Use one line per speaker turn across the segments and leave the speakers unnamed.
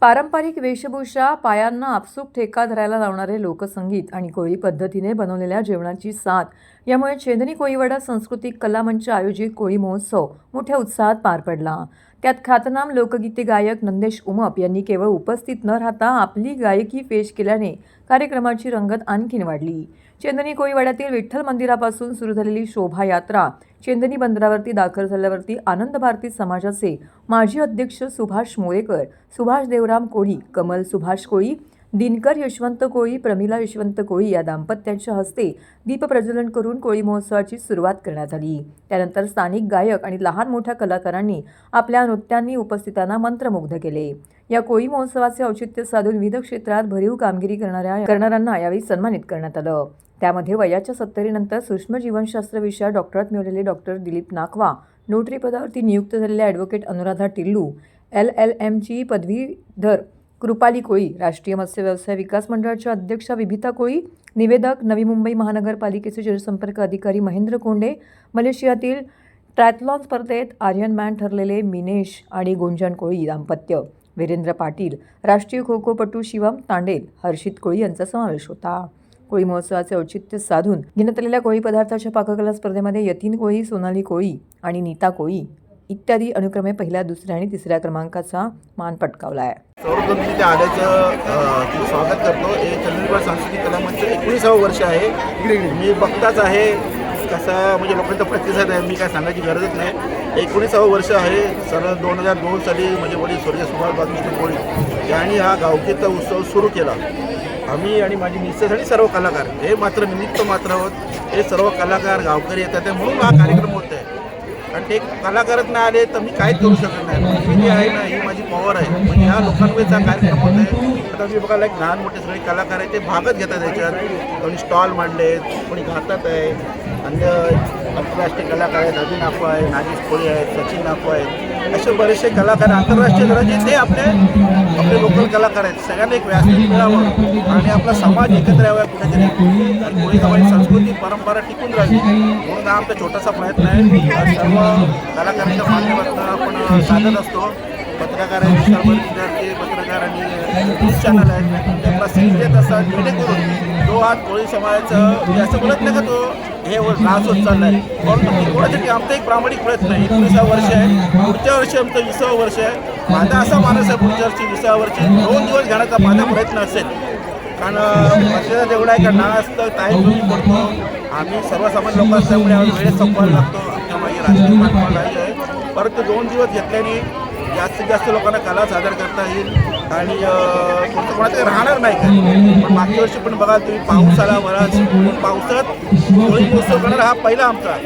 पारंपरिक वेशभूषा पायांना आपसूक ठेका धरायला लावणारे लोकसंगीत आणि कोळी पद्धतीने बनवलेल्या जेवणाची साथ. यामुळे चेंदणी कोळीवाडा सांस्कृतिक कलामंच आयोजित कोळी महोत्सव मोठ्या उत्साहात पार पडला. त्यात ख्यातनाम लोकगीते गायक नंदेश उमप यांनी केवळ उपस्थित न राहता आपली गायकी पेश केल्याने कार्यक्रमाची रंगत आणखीन वाढली. चेंदनी कोळीवाड्यातील विठ्ठल मंदिरापासून सुरू झालेली शोभायात्रा चेंदनी बंदरावरती दाखल झाल्यावरती आनंद भारती समाजाचे माजी अध्यक्ष सुभाष मोरेकर सुभाष देवराम कोळी कमल सुभाष कोळी दिनकर यशवंत कोळी प्रमिला यशवंत कोळी या दाम्पत्याच्या हस्ते दीपप्रज्वलन करून कोळी महोत्सवाची सुरुवात करण्यात आली. त्यानंतर स्थानिक गायक आणि लहान मोठ्या कलाकारांनी आपल्या नृत्यांनी उपस्थितांना मंत्रमुग्ध केले. या कोळी महोत्सवाचे औचित्य साधून विविध क्षेत्रात भरीव कामगिरी करणाऱ्या करणाऱ्यांना यावेळी सन्मानित करण्यात आलं. त्यामध्ये वयाच्या सत्तरीनंतर सूक्ष्म जीवनशास्त्र विषयात डॉक्टरेट मिळवलेले डॉक्टर दिलीप नाखवा नोटरी पदावरती नियुक्त झालेल्या advocate Anuradha Tillu L L एमची पदवीधर कृपाली कोळी राष्ट्रीय मत्स्य व्यवसाय विकास मंडळाच्या अध्यक्षा विभिता कोळी निवेदक नवी मुंबई महानगरपालिकेचे जनसंपर्क अधिकारी महेंद्र कोंडे मलेशियातील ट्रॅथलॉन स्पर्धेत आर्यन मॅन ठरलेले मिनेश आणि गुंजन कोळी दाम्पत्य. वीरेंद्र पाटील राष्ट्रीय खो खोपटू शिवम तांडेल हर्षित कोळी यांचा समावेश होता. कोळी महोत्सवाचे औचित्य साधून घेण्यात आलेल्या कोळी पदार्थाच्या पाककला स्पर्धेमध्ये यतीन कोळी सोनाली कोळी आणि नीता कोळी इत्यादी अनुक्रमे पहिल्या दुसऱ्या आणि तिसऱ्या क्रमांकाचा मान पटकावला आहे.
सर्वप्रथम इथे आल्याचं स्वागत करतो. हे चंद्रपूर सांस्कृतिक कला मंच एकोणीसावं वर्ष आहे. मी बघताच आहे. कसा म्हणजे लोकांचा प्रतिसाद आहे. मी काय सांगायची गरजच नाही. एकोणीसावं वर्ष आहे. सर दोन हजार दोन साली म्हणजे वडील स्वर्गीय सुभाष बालकृष्ण कोळी यांनी हा गावकीचा उत्सव सुरू केला. आम्ही आणि माझी मिसेस आणि सर्व कलाकार हे मात्र निमित्त मात्र आहोत हे सर्व कलाकार गावकरी येतात. म्हणून हा कार्यक्रम होत आहे. कारण ते कलाकारच नाही आले तर मी काहीच करू शकत नाही. मी जी आहे ना ही माझी पॉवर आहे. म्हणजे ह्या लोकांमुळेच कार्यक्रम होत आहे? आता मी बघायला एक लहान मोठे सगळे कलाकार आहे ते भागच घेतात याच्यात. कोणी स्टॉल मांडले कोणी घातात आहे. आणि आंतरराष्ट्रीय कलाकार आहेत अजून नाको आहे नागेश कोळी आहेत सचिन नाको आहेत. असे बरेचसे कलाकार आंतरराष्ट्रीय दराचे ते आपले आपले लोकल कलाकार आहेत. सगळ्यांना एक व्यासपीठ मिळावं आणि आपला समाज एकत्र यावा कुठेतरी. आणि कोळीगावाची संस्कृती परंपरा टिकून राहावी म्हणून हा आमचा छोटासा प्रयत्न आहे. सर्व कलाकारांच्या माध्यमातून आपण साधत असतो. पत्रकार आहेत सर्व विद्यार्थी पत्रकार न्यूज चॅनल आहेत. त्यांना प्रसिद्ध देत असतात जेणेकरून तो आज कोळी समाजाचं म्हणजे असं बोलत नाही का तो हे नाच होत चाललाय. परंतु कोणासाठी आमचा एक प्रामाणिक प्रयत्न आहे. एकविसावं वर्ष आहे. पुढच्या वर्षी आमचं विसावं वर्ष आहे. माझा असा मानस आहे पुढच्या वर्षी विसावं वर्षी दोन दिवस घेण्याचा माझा प्रयत्न असेल. कारण मर्यादा एवढा आहे का ना असतं ताई कमी पडतो आम्ही सर्वसामान्य लोक असल्यामुळे आम्ही वेळेत संपवायला लागतो. आमच्या मागे राजकीय नाही आहे परंतु दोन दिवस घेतल्याने जास्तीत जास्त लोकांना कला सादर करता येईल आणि अं, कोणाचं राहणार नाही काय पण मागच्या वर्षी पण बघा तुम्ही पाऊस आला बराच. पावसात होळी महोत्सव करणार हा पहिला आमचा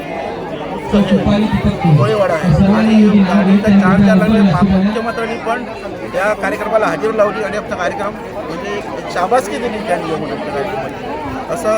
कोळीवाडा आहे. आणि त्या चार चार लागले मुख्यमंत्र्यांनी पण त्या कार्यक्रमाला हजेरी लावली आणि आमचा कार्यक्रम म्हणजे एक शाबासकी दिली त्यांनी येऊन असं